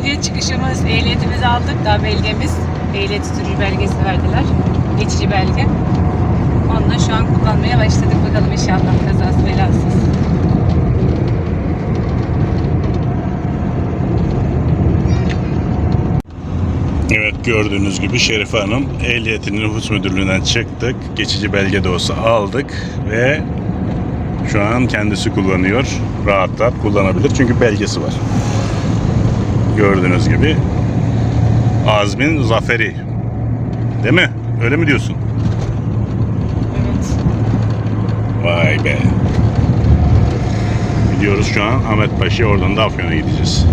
trafiğe çıkışımız, ehliyetimizi aldık. Daha belgemiz, ehliyet sürücü belgesi verdiler. Geçici belge. Onunla şu an kullanmaya başladık. Bakalım inşallah kazası belasız. Evet gördüğünüz gibi Şerife Hanım ehliyetini nüfus müdürlüğünden çıktık. Geçici belge de olsa aldık ve şu an kendisi kullanıyor. Rahat rahat kullanabilir çünkü belgesi var. Gördüğünüz gibi Azmin Zaferi. Değil mi? Öyle mi diyorsun? Evet. Vay be. Gidiyoruz şu an Ahmet Paşa'ya oradan da Afyon'a gideceğiz.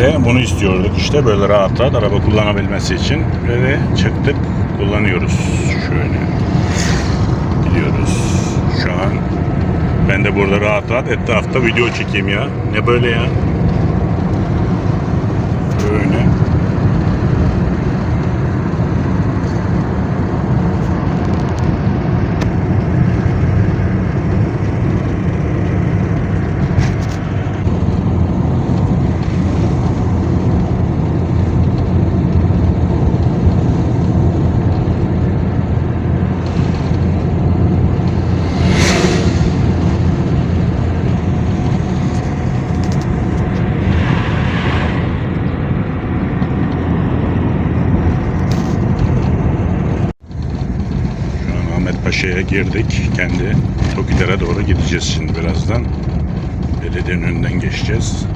De bunu istiyorduk. İşte böyle rahat rahat araba kullanabilmesi için ve çıktık. Kullanıyoruz. Şöyle gidiyoruz. Şu an ben de burada rahat rahat etrafta video çekeyim ya. Ne böyle ya böyle Şu an Ahmet Paşa'ya girdik. Kendi Tokilere doğru gideceğiz şimdi birazdan. Belediyenin önünden geçeceğiz.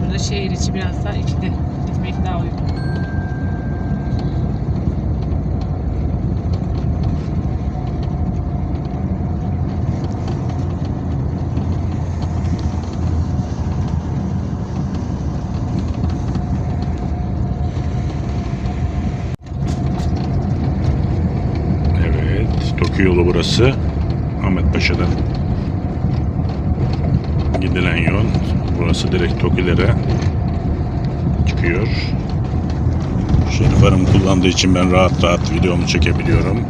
Burada şehir içi biraz daha içinde gitmek daha uygun. Tokyo yolu burası. Ahmet Paşa'dan gidilen yol. Burası direkt Tokilere çıkıyor. Şerif Hanım kullandığı için ben rahat rahat videomu çekebiliyorum.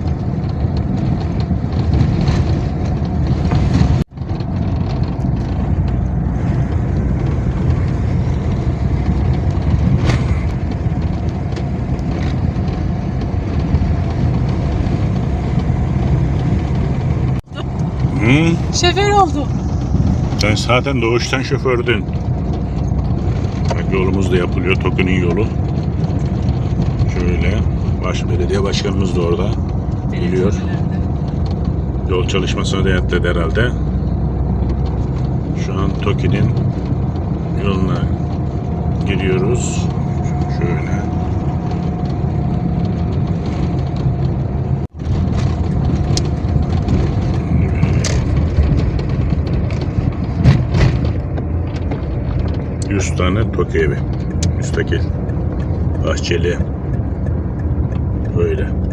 Hı? Şoför oldu. Sen zaten doğuştan şofördün. Bak yolumuz da yapılıyor. Toki'nin yolu. Şöyle. Baş belediye başkanımız da orada. Geliyor. Yol çalışmasını denetledi herhalde. Şu an Toki'nin yoluna giriyoruz. Şöyle. Yüz tane Toki evi. Müstakil. Bahçeli. Böyle.